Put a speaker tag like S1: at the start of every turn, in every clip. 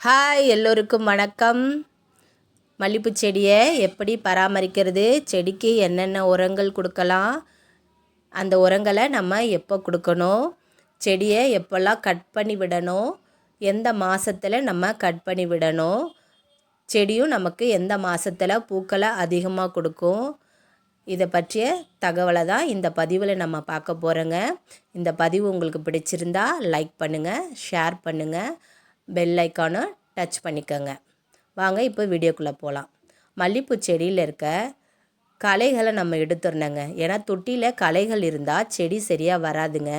S1: Hi எல்லோருக்கும் வணக்கம். மல்லிப்பூ செடியை எப்படி பராமரிக்கிறது? செடிக்கு என்னென்ன உரங்கள் கொடுக்கலாம்? அந்த உரங்களை நம்ம எப்போ கொடுக்கணும்? செடியை எப்போல்லாம் கட் பண்ணி விடணும்? எந்த மாதத்தில் நம்ம கட் பண்ணி விடணும்? செடியும் நமக்கு எந்த மாதத்தில் பூக்களை அதிகமாக கொடுக்கும்? இதை பற்றிய தகவலை தான் இந்த பதிவில் நம்ம பார்க்க போகிறோங்க இந்த பதிவு உங்களுக்கு பிடிச்சிருந்தா லைக் பண்ணுங்கள் ஷேர் பண்ணுங்கள் பெல் ஐக்கானை டச் பண்ணிக்கோங்க. வாங்க இப்போ வீடியோக்குள்ளே போகலாம் மல்லிப்பூ செடியில் இருக்க களைகளை நம்ம எடுத்துடணுங்க. ஏன்னா தொட்டியில் களைகள் இருந்தால் செடி சரியாக வராதுங்க.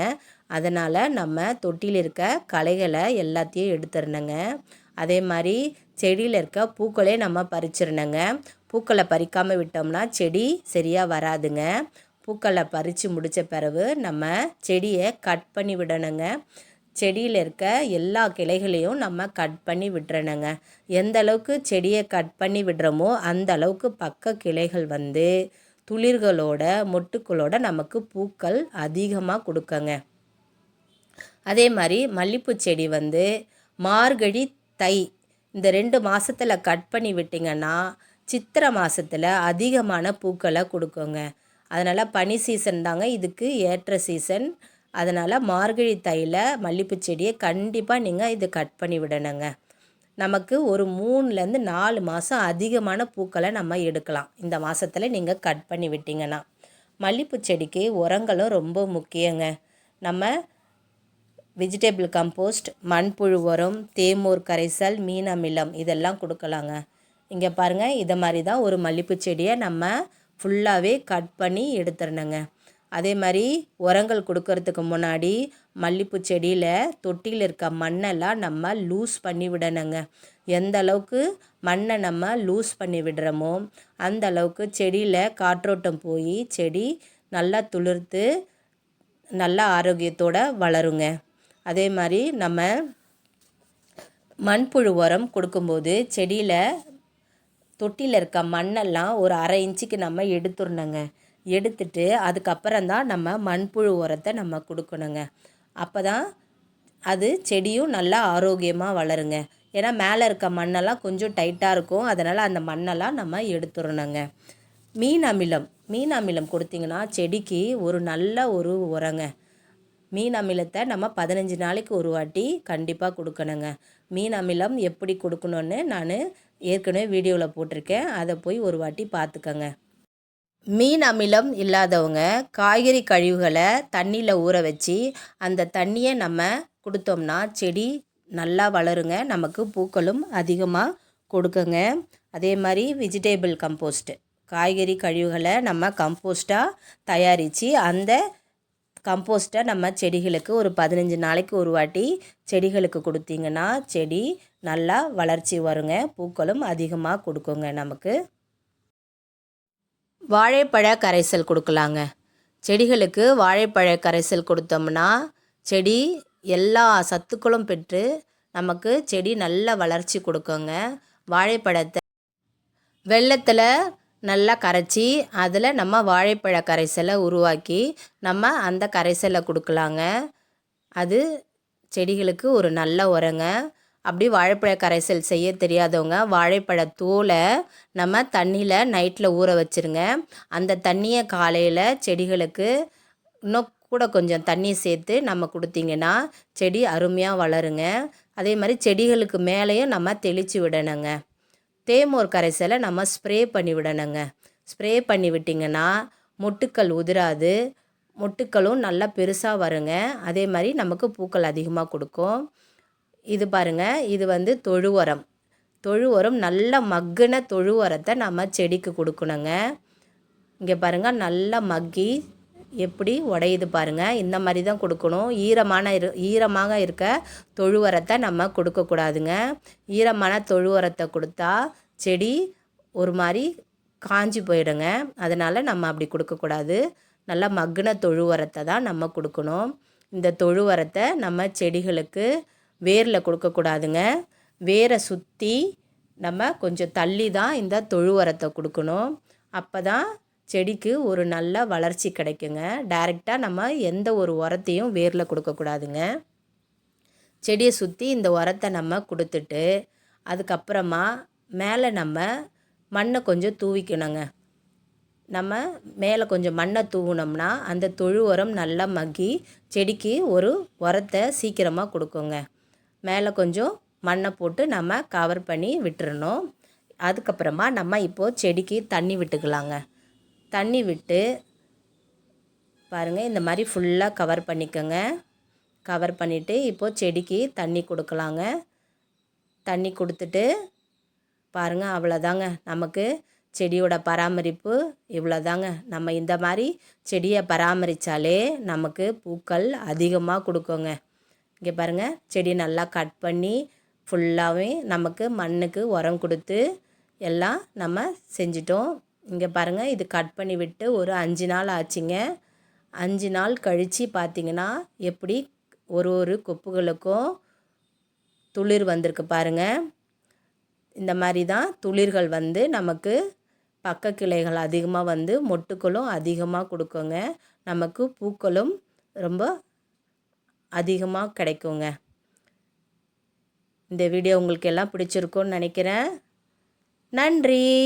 S1: அதனால் நம்ம தொட்டியில் இருக்க களைகளை எல்லாத்தையும் எடுத்துடணுங்க. அதே மாதிரி செடியில் இருக்க பூக்களே நம்ம பறிச்சிடணுங்க. பூக்களை பறிக்காமல் விட்டோம்னா செடி சரியாக வராதுங்க. பூக்களை பறித்து முடித்த பிறகு நம்ம செடியை கட் பண்ணி விடணுங்க. செடியில் இருக்க எல்லா கிளைகளையும் நம்ம கட் பண்ணி விட்டுறணுங்க. எந்த அளவுக்கு செடியை கட் பண்ணி விடுறோமோ அந்த அளவுக்கு பக்க கிளைகள் வந்து துளிர்களோட மொட்டுக்களோட நமக்கு பூக்கள் அதிகமாக கொடுக்கங்க. அதே மாதிரி மல்லிப்பூ செடி வந்து மார்கழி தை இந்த ரெண்டு மாதத்தில் கட் பண்ணி விட்டிங்கன்னா சித்திரை மாதத்தில் அதிகமான பூக்களை கொடுக்குங்க. அதனால் பனி சீசன் தாங்க இதுக்கு ஏற்ற சீசன் அதனால் மார்கழி தையில் மல்லிப்பூ செடியை கண்டிப்பாக நீங்கள் இது கட் பண்ணி விடணுங்க. நமக்கு ஒரு மூணுலேருந்து நாலு மாதம் அதிகமான பூக்களை நம்ம எடுக்கலாம். இந்த மாதத்தில் நீங்கள் கட் பண்ணி விட்டிங்கன்னா. மல்லிப்பூ செடிக்கு உரங்களும் ரொம்ப முக்கியங்க. நம்ம வெஜிடபிள் கம்போஸ்ட் மண்புழு உரம் தேமூர் கரைசல் மீன் அமிலம் இதெல்லாம் கொடுக்கலாங்க. இங்கே பாருங்கள் இதை மாதிரி தான் ஒரு மல்லிப்பூ செடியை நம்ம ஃபுல்லாகவே கட் பண்ணி எடுத்துடணுங்க. அதே மாதிரி உரங்கள் கொடுக்கறதுக்கு முன்னாடி மல்லிப்பூ செடியில் தொட்டியில் இருக்க மண்ணெல்லாம் நம்ம லூஸ் பண்ணி விடணுங்க. எந்த அளவுக்கு மண்ணை நம்ம லூஸ் பண்ணி விடுறோமோ அந்த அளவுக்கு செடியில் காற்றோட்டம் போய் செடி நல்லா துளிர்த்து நல்லா ஆரோக்கியத்தோடு வளருங்க. அதே மாதிரி நம்ம மண்புழு உரம் கொடுக்கும்போது செடியில் தொட்டியில் இருக்க மண்ணெல்லாம் ஒரு அரை இன்ச்சுக்கு நம்ம எடுத்துடணுங்க. எடுத்துட்டு அதுக்கப்புறம் தான் நம்ம மண்புழு உரத்தை நம்ம கொடுக்கணுங்க. அப்போ தான் அது செடியும் நல்லா ஆரோக்கியமாக வளருங்க. ஏன்னா மேலே இருக்க மண்ணெல்லாம் கொஞ்சம் டைட்டாக இருக்கும். அதனால் அந்த மண்ணெல்லாம் நம்ம எடுத்துடணுங்க. மீன் அமிலம். மீன் அமிலம் கொடுத்திங்கன்னா செடிக்கு ஒரு நல்ல ஒரு உரங்க. மீன் அமிலத்தை நம்ம பதினஞ்சு நாளைக்கு ஒரு வாட்டி கண்டிப்பாக கொடுக்கணுங்க. மீன் அமிலம் எப்படி கொடுக்கணுன்னு நான் ஏற்கனவே வீடியோவில் போட்டிருக்கேன். அதை போய் ஒரு வாட்டி பார்த்துக்கங்க. மீன் அமிலம் இல்லாதவங்க காய்கறி கழிவுகளை தண்ணியில் ஊற வச்சு அந்த தண்ணியை நம்ம கொடுத்தோம்னா செடி நல்லா வளருங்க. நமக்கு பூக்களும் அதிகமாக கொடுக்குங்க. அதே மாதிரி வெஜிடேபிள் கம்போஸ்ட்டு காய்கறி கழிவுகளை நம்ம கம்போஸ்ட்டாக தயாரித்து அந்த கம்போஸ்ட்டை நம்ம செடிகளுக்கு ஒரு பதினஞ்சு நாளைக்கு ஒரு வாட்டி செடிகளுக்கு கொடுத்தீங்கன்னா செடி நல்லா வளர்ச்சி வருங்க. பூக்களும் அதிகமாக கொடுக்குங்க நமக்கு. வாழைப்பழ கரைசல் கொடுக்கலாங்க. செடிகளுக்கு வாழைப்பழ கரைசல் கொடுத்தோம்னா செடி எல்லா சத்துக்களும் பெற்று நமக்கு செடி நல்ல வளர்ச்சி கொடுக்குங்க. வாழைப்பழத்தை வெள்ளத்தில் நல்லா கரைச்சி அதில் நம்ம வாழைப்பழ கரைசலை உருவாக்கி நம்ம அந்த கரைசலை கொடுக்கலாங்க. அது செடிகளுக்கு ஒரு நல்ல உரங்க. அப்படி வாழைப்பழ கரைசல் செய்ய தெரியாதவங்க வாழைப்பழ தோலை நம்ம தண்ணியில் நைட்டில் ஊற வச்சுருங்க. அந்த தண்ணியை காலையில் செடிகளுக்கு இன்னும் கூட கொஞ்சம் தண்ணி சேர்த்து நம்ம கொடுத்தீங்கன்னா செடி அருமையாக வளருங்க. அதே மாதிரி செடிகளுக்கு மேலேயும் நம்ம தெளித்து விடணுங்க. தேமோர் கரைசலை நம்ம ஸ்ப்ரே பண்ணி விடணுங்க. ஸ்ப்ரே பண்ணி விட்டிங்கன்னா மொட்டுக்கள் உதிராது மொட்டுக்களும் நல்லா பெருசாக வருங்க. அதே மாதிரி நமக்கு பூக்கள் அதிகமாக கொடுக்கும். இது பாருங்கள் இது வந்து தொழு உரம். தொழு உரம் நல்ல மக்குன தொழு உரத்தை நம்ம செடிக்கு கொடுக்கணுங்க. இங்கே பாருங்கள் நல்லா மக்கி எப்படி உடையுது பாருங்கள் இந்த மாதிரி தான் கொடுக்கணும். ஈரமான இரு ஈரமாக இருக்க தொழு உரத்தை நம்ம கொடுக்கக்கூடாதுங்க ஈரமான தொழு உரத்தை கொடுத்தா செடி ஒரு மாதிரி காஞ்சி போயிடுங்க. அதனால் நம்ம அப்படி கொடுக்கக்கூடாது நல்லா மக்குன தொழு உரத்தை தான் நம்ம கொடுக்கணும். இந்த தொழு உரத்தை நம்ம செடிகளுக்கு வேரில் கொடுக்கக்கூடாதுங்க. வேரை சுற்றி நம்ம கொஞ்சம் தள்ளி தான் இந்த தொழு உரத்தை கொடுக்கணும். அப்போ தான் செடிக்கு ஒரு நல்ல வளர்ச்சி கிடைக்குங்க. டைரெக்டாக நம்ம எந்த ஒரு உரத்தையும் வேரில் கொடுக்கக்கூடாதுங்க. செடியை சுற்றி இந்த உரத்தை நம்ம கொடுத்துட்டு அதுக்கப்புறமா மேலே நம்ம மண்ணை கொஞ்சம் தூவிக்கணுங்க. நம்ம மேலே கொஞ்சம் மண்ணை தூவினோம்னா அந்த தொழு உரம் நல்லா மக்கி செடிக்கு ஒரு உரத்தை சீக்கிரமாக கொடுக்குங்க. மேலே கொஞ்சம் மண்ணை போட்டு நம்ம கவர் பண்ணி விட்டுறணும். அதுக்கப்புறமா நம்ம இப்போது செடிக்கு தண்ணி விட்டுக்கலாங்க. தண்ணி விட்டு பாருங்கள் இந்த மாதிரி ஃபுல்லாக கவர் பண்ணிக்கோங்க. கவர் பண்ணிவிட்டு இப்போது செடிக்கு தண்ணி கொடுக்கலாங்க. தண்ணி கொடுத்துட்டு பாருங்கள் அவ்வளோதாங்க நமக்கு செடியோட பராமரிப்பு இவ்வளோதாங்க நம்ம இந்த மாதிரி செடியை பராமரித்தாலே நமக்கு பூக்கள் அதிகமாக கொடுக்குங்க. இங்கே பாருங்கள் செடி நல்லா கட் பண்ணி ஃபுல்லாகவே நமக்கு மண்ணுக்கு உரம் கொடுத்து எல்லாம் நம்ம செஞ்சிட்டோம். இங்கே பாருங்கள் இது கட் பண்ணி விட்டு ஒரு அஞ்சு நாள் ஆச்சுங்க. அஞ்சு நாள் கழித்து பார்த்திங்கன்னா எப்படி ஒரு ஒரு கொப்புகளுக்கும் துளிர் வந்திருக்கு பாருங்கள் இந்த மாதிரி தான் துளிர்கள் வந்து நமக்கு பக்க கிளைகள் அதிகமாக வந்து மொட்டுக்களும் அதிகமாக கொடுக்குங்க. நமக்கு பூக்களும் ரொம்ப அதிகமாக கிடைக்குங்க. இந்த வீடியோ உங்களுக்கு எல்லாம் பிடிச்சிருக்குன்னு நினைக்கிறேன். நன்றி!